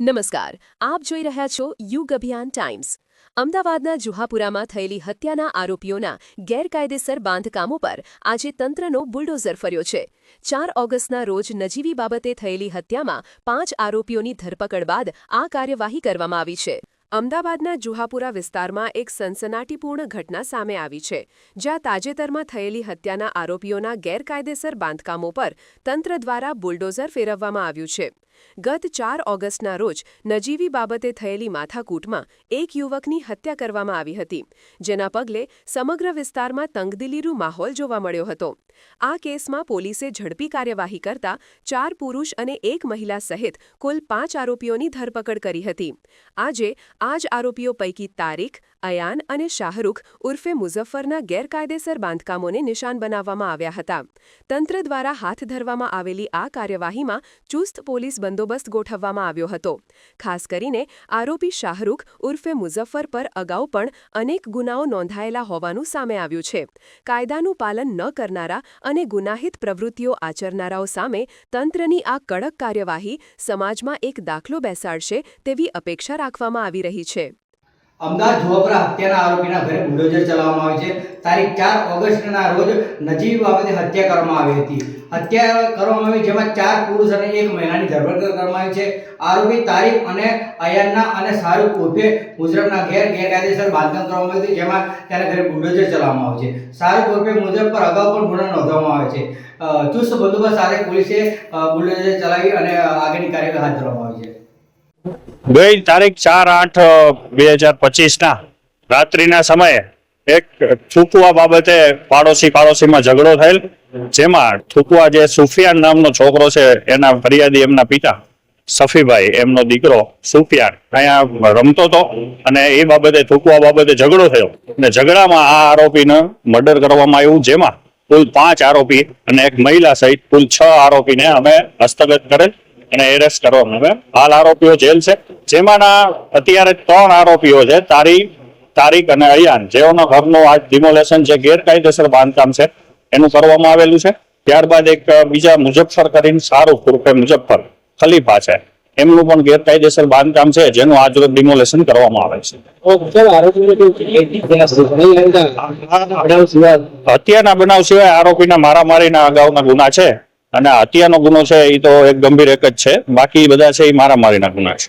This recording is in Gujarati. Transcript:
નમસ્કાર, આપ જોઈ રહ્યા છો યુગ અભિયાન ટાઈમ્સ. અમદાવાદના જુહાપુરામાં થયેલી હત્યાના આરોપીઓના ગેરકાયદેસર બાંધકામો પર આજે તંત્રનો બુલડોઝર ફર્યો છે. ચાર ઓગસ્ટના રોજ નજીવી બાબતે થયેલી હત્યામાં પાંચ આરોપીઓની ધરપકડ બાદ આ કાર્યવાહી કરવામાં આવી છે. અમદાવાદના જુહાપુરા વિસ્તારમાં એક સનસનાટીપૂર્ણ ઘટના સામે આવી છે, જ્યાં તાજેતરમાં થયેલી હત્યાના આરોપીઓના ગેરકાયદેસર બાંધકામો પર તંત્ર દ્વારા બુલડોઝર ફેરવવામાં આવ્યું છે. ગત ચાર ઓગસ્ટના રોજ નજીવી બાબતે થયેલી માથાકૂટમાં એક યુવકની હત્યા કરવામાં આવી હતી, જેના પગલે સમગ્ર વિસ્તારમાં તંગદિલીરૂ માહોલ જોવા મળ્યો હતો. આ કેસમાં પોલીસે ઝડપી કાર્યવાહી કરતા ચાર પુરુષ અને એક મહિલા સહિત કુલ પાંચ આરોપીઓની ધરપકડ કરી હતી. આજે આ જ આરોપીઓ પૈકી તારીખ, અયાન અને શાહરૂખ ઉર્ફે મુઝફ્ફરના ગેરકાયદેસર બાંધકામોને નિશાન બનાવવામાં આવ્યા હતા. તંત્ર દ્વારા હાથ ધરવામાં આવેલી આ કાર્યવાહીમાં ચુસ્ત પોલીસ બંદોબસ્ત ગોઠવવામાં આવ્યો હતો. ખાસ કરીને, આરોપી શાહરૂખ ઉર્ફે મુઝફ્ફર પર અગાઉ પણ અનેક ગુનાઓ નોંધાયેલા હોવાનું સામે આવ્યું છે. કાયદાનું પાલન ન કરનારા અને ગુનાહિત પ્રવૃત્તિઓ આચરનારાઓ સામે તંત્રની આ કડક કાર્યવાહી સમાજમાં એક દાખલો બેસાડશે તેવી અપેક્ષા રાખવામાં આવી રહી છે. અમદાવાદ જુવાપુરા હત્યાના આરોપીના ઘરે બુલડોઝર ચલાવવામાં આવી છે. તારીખ ચાર ઓગસ્ટના રોજ નજીવી બાબતે હત્યા કરવામાં આવી હતી. હત્યા કરવામાં આવી જેમાં ચાર પુરુષ અને એક મહિલાની ધરપકડ કરવામાં આવી છે. આરોપી તારીખ અને અયાનના અને શાહરૂખ ઉર્ફે મુજરબના ઘેર ગેરકાયદેસર બાંધકામ કરવામાં આવ્યું જેમાં તેના ઘરે બુલડોઝર ચલાવવામાં આવે છે. શાહરૂખ ઉર્ફે મુજબ પર અગાઉ પણ ગુનો નોંધવામાં આવે છે. ચુસ્ત બંદોબસ્ત સાથે પોલીસે બુલડોઝર ચલાવી અને આગળની કાર્યવાહી હાથ ધરવામાં આવી છે. ગઈ તારીખ ચાર આઠ બે હજાર પચીસના રાત્રિના સમયે એક થૂકવા બાબતે પાડોશી પાડોશીમાં ઝઘડો થયેલ, જેમાં થૂકવા જે સુફિયાન નામનો છોકરો છે, એના ફરિયાદી એમના પિતા સફીભાઈ, એમનો દીકરો સુફિયાન. અહીંયા રમતો હતો અને એ બાબતે, થૂકવા બાબતે ઝઘડો થયો. અને ઝઘડામાં આ આરોપીને મર્ડર કરવામાં આવ્યું, જેમાં કુલ પાંચ આરોપી અને એક મહિલા સહિત કુલ છ આરોપીને અમે હસ્તગત કરેલ અને એરેસ્ટ કરવામાં આવે હાલ આરોપીઓ જેલ છે. જેમાંના અત્યારે ત્રણ આરોપીઓ છે, તારી, તારીખ અને અયાન. જેઓના ઘરનું આ ડિમોલેશન જે ગેરકાયદેસર બાંધકામ છે, એનું કરવામાં આવેલું છે. ત્યારબાદ એક બીજા મુજફ્ફર કરીને શાહરૂખ રૂપે મુજફ્ફર ખલીફા છે. એમનું પણ ગેરકાયદેસર બાંધકામ છે, જેનું આજ રોજ ડિમોલેશન કરવામાં આવે છે. હત્યાના બનાવ સિવાય આરોપીના મારામારીના અગાઉના ગુના છે, અને હત્યાનો ગુનો છે એ તો એક ગંભીર એક જ છે. બાકી બધા છે એ મારામારીના ગુના છે.